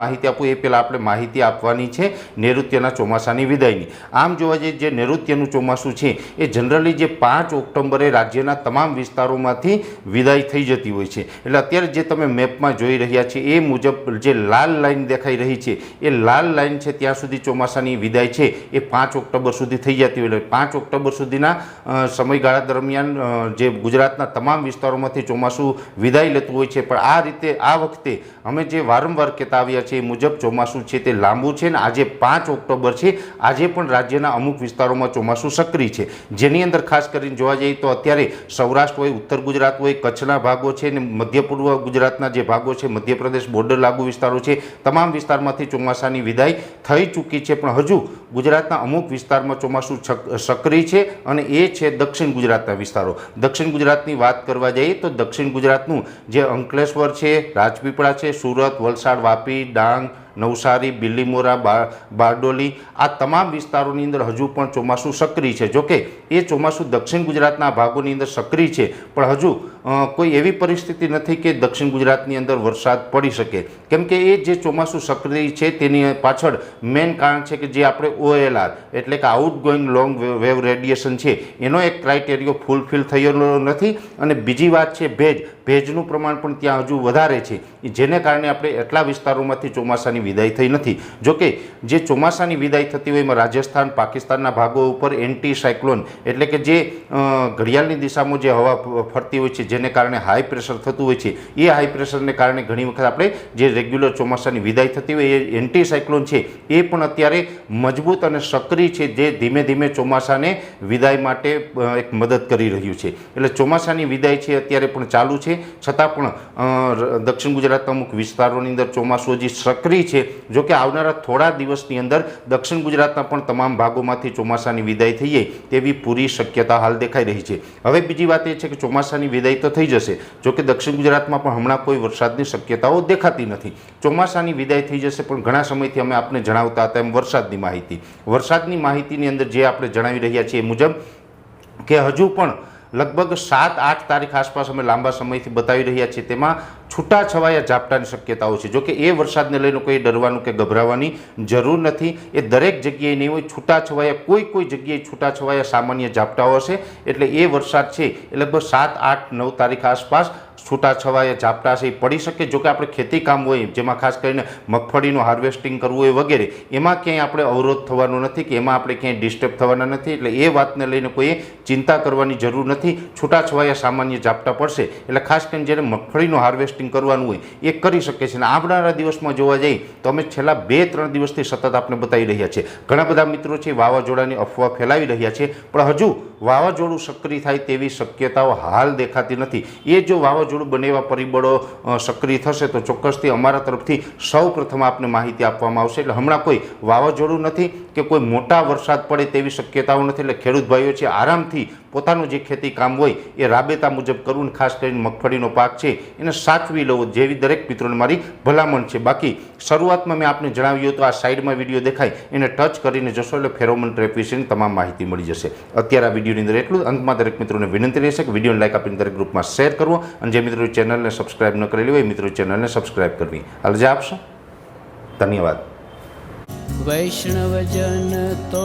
માહિતી આપું એ પહેલાં આપણે માહિતી આપવાની છે નૈઋત્યના ચોમાસાની વિદાયની. આમ જોવા જઈએ જે નૈઋત્યનું ચોમાસું છે, એ જનરલી જે પાંચ ઓક્ટોબરે રાજ્યના તમામ વિસ્તારોમાંથી વિદાય થઈ જતી હોય છે. એટલે અત્યારે જે તમે મેપમાં જોઈ રહ્યા છે, એ મુજબ જે લાલ લાઇન દેખાઈ રહી છે, એ લાલ લાઇન છે ત્યાં સુધી ચોમાસાની વિદાય છે, એ પાંચ ઓક્ટોબર સુધી થઈ જતી હોય. એટલે પાંચ ઓક્ટોબર સુધીના સમયગાળા દરમિયાન જે ગુજરાતના તમામ વિસ્તારોમાંથી ચોમાસું વિદાય લેતું હોય છે. પણ આ રીતે, આ વખતે અમે જે વારંવાર કહેતા આવ્યા છે એ મુજબ ચોમાસું છે તે લાંબુ છે ને આજે પાંચ ઓક્ટોબર છે. આજે પણ રાજ્યના અમુક વિસ્તારોમાં ચોમાસું સક્રિય છે. જેની અંદર ખાસ કરીને જોવા જઈએ તો અત્યારે સૌરાષ્ટ્ર હોય, ઉત્તર ગુજરાત હોય, કચ્છના ભાગો છે ને મધ્ય પૂર્વ ગુજરાતના જે ભાગો છે, મધ્યપ્રદેશ બોર્ડર લાગુ વિસ્તારો છે, તમામ વિસ્તારમાંથી ચોમાસાની વિદાય થઈ ચૂકી છે. પણ હજુ ગુજરાતના અમુક વિસ્તારમાં ચોમાસું સક્રિય છે અને એ છે દક્ષિણ ગુજરાતના વિસ્તારો. દક્ષિણ ગુજરાતની વાત કરવા જઈએ તો દક્ષિણ ગુજરાતનું જે અંકલેશ્વર છે, રાજપીપળા છે, સુરત, વલસાડ, વાપી 当 નવસારી, બિલીમોરા બારડોલી આ તમામ વિસ્તારોની અંદર હજુ પણ ચોમાસું સક્રિય છે. જોકે એ ચોમાસું દક્ષિણ ગુજરાતના ભાગોની અંદર સક્રિય છે. પણ હજુ કોઈ એવી પરિસ્થિતિ નથી કે દક્ષિણ ગુજરાતની અંદર વરસાદ પડી શકે. કેમ કે એ જે ચોમાસું સક્રિય છે તેની પાછળ મેઇન કારણ છે કે જે આપણે ઓએલઆર, એટલે કે outgoing long wave radiation છે. એનો એક ક્રાઇટેરિયો ફૂલફિલ થયેલો નથી અને બીજી વાત છે ભેજ. ભેજનું પ્રમાણ પણ ત્યાં હજુ વધારે છે. જેને કારણે આપણે એટલા વિસ્તારોમાંથી ચોમાસાની વિદાય થઈ નથી. જોકે, જે ચોમાસાની વિદાય થતી હોય એમાં રાજસ્થાન, પાકિસ્તાનના ભાગો ઉપર એન્ટી સાયક્લોન એટલે કે જે ઘડિયાળની દિશામાં જે હવા ફરતી હોય છે, જેને કારણે હાઈ પ્રેશર થતું હોય છે, એ હાઈ પ્રેશરને કારણે ઘણી વખત આપણે જે રેગ્યુલર ચોમાસાની વિદાય થતી હોય એ એન્ટી સાયક્લોન છે, એ પણ અત્યારે મજબૂત અને સક્રિય છે, જે ધીમે ધીમે ચોમાસાને વિદાય માટે એક મદદ કરી રહ્યું છે. એટલે ચોમાસાની વિદાય છે અત્યારે પણ ચાલુ છે. છતાં પણ દક્ષિણ ગુજરાતના અમુક વિસ્તારોની અંદર ચોમાસું હજી સક્રિય છે. જો કે આવનારા થોડા દિવસની અંદર દક્ષિણ ગુજરાતના પણ તમામ ભાગોમાંથી ચોમાસાની વિદાય થઈ જાય તેવી પૂરી શક્યતા હાલ દેખાઈ રહી છે. હવે બીજી વાત એ છે કે ચોમાસાની વિદાય તો થઈ જશે. જો કે દક્ષિણ ગુજરાતમાં પણ હમણાં કોઈ વરસાદની શક્યતાઓ દેખાતી નથી. ચોમાસાની વિદાય થઈ જશે પણ ઘણા સમયથી અમે આપને જણાવતા હતા એમ વરસાદની માહિતી. વરસાદની માહિતીની અંદર જે આપણે જણાવી રહ્યા છીએ એ મુજબ કે હજુ પણ લગભગ સાત, આઠ તારીખ આસપાસ અમે લાંબા સમયથી બતાવી રહ્યા છીએ. તેમાં છૂટાછવાયા ઝાપટાની શક્યતાઓ છે. જોકે એ વરસાદને લઈને કોઈ ડરવાનું કે ગભરાવાની જરૂર નથી. એ દરેક જગ્યાએ નહીં હોય, છૂટાછવાયા, કોઈ કોઈ જગ્યાએ છૂટાછવાયા સામાન્ય ઝાપટાઓ હશે. એટલે એ વરસાદ છે એ લગભગ સાત, આઠ, નવ તારીખ આસપાસ છૂટાછવાયા ઝાપટા છે એ પડી શકે જોકે આપણે ખેતી કામ હોય જેમાં ખાસ કરીને મગફળીનું હાર્વેસ્ટિંગ કરવું હોય વગેરે, એમાં ક્યાંય આપણે અવરોધ થવાનો નથી કે એમાં આપણે ક્યાંય ડિસ્ટર્બ થવાના નથી. એટલે એ વાતને લઈને કોઈએ ચિંતા કરવાની જરૂર નથી. છૂટાછવાયા સામાન્ય ઝાપટા પડશે. એટલે ખાસ કરીને જ્યારે મગફળીનું હાર્વેસ્ટિંગ કરવાનું હોય, એ કરી શકે છે. અને આવનારા દિવસમાં જોવા જઈએ, તો અમે છેલ્લા બે ત્રણ દિવસથી સતત આપણે બતાવી રહ્યા છીએ. ઘણા બધા મિત્રો છે વાવાઝોડાની અફવા ફેલાવી રહ્યા છે. પણ હજુ વાવાઝોડું સક્રિય થાય તેવી શક્યતાઓ હાલ દેખાતી નથી. એ જો વાવાઝોડું બને એવા પરિબળો સક્રિય થશે તો ચોક્કસથી અમારા તરફથી સૌ પ્રથમ આપને માહિતી આપવામાં આવશે. એટલે હમણાં કોઈ વાવાઝોડું નથી કે કોઈ મોટા વરસાદ પડે તેવી શક્યતાઓ નથી. એટલે ખેડૂત ભાઈઓ છે, આરામથી પોતાનું જે ખેતી કામ હોય એ રાબેતા મુજબ કરવું ને ખાસ કરીને મગફળીનો પાક છે, એને સાચવી લેવો જેવી દરેક મિત્રોને મારી ભલામણ છે. બાકી શરૂઆતમાં મેં આપને જણાવ્યું હતું, આ સાઈડમાં વીડિયો દેખાય, એને ટચ કરીને જશો એટલે ફેરોમન ટ્રેપ વિશેની તમામ માહિતી મળી જશે. અત્યારે આ વિડીયોની અંદર એટલું અંતમાં દરેક મિત્રોને વિનંતી રહેશે કે વિડીયોને લાઇક આપીને દરેક ગ્રુપમાં શેર કરવો અને જે મિત્રો ચેનલને સબસ્ક્રાઇબ ન કરેલી હોય એ મિત્રો ચેનલને સબસ્ક્રાઇબ કરવી. અલજા આપશો? ધન્યવાદ. વૈષ્ણવજન તો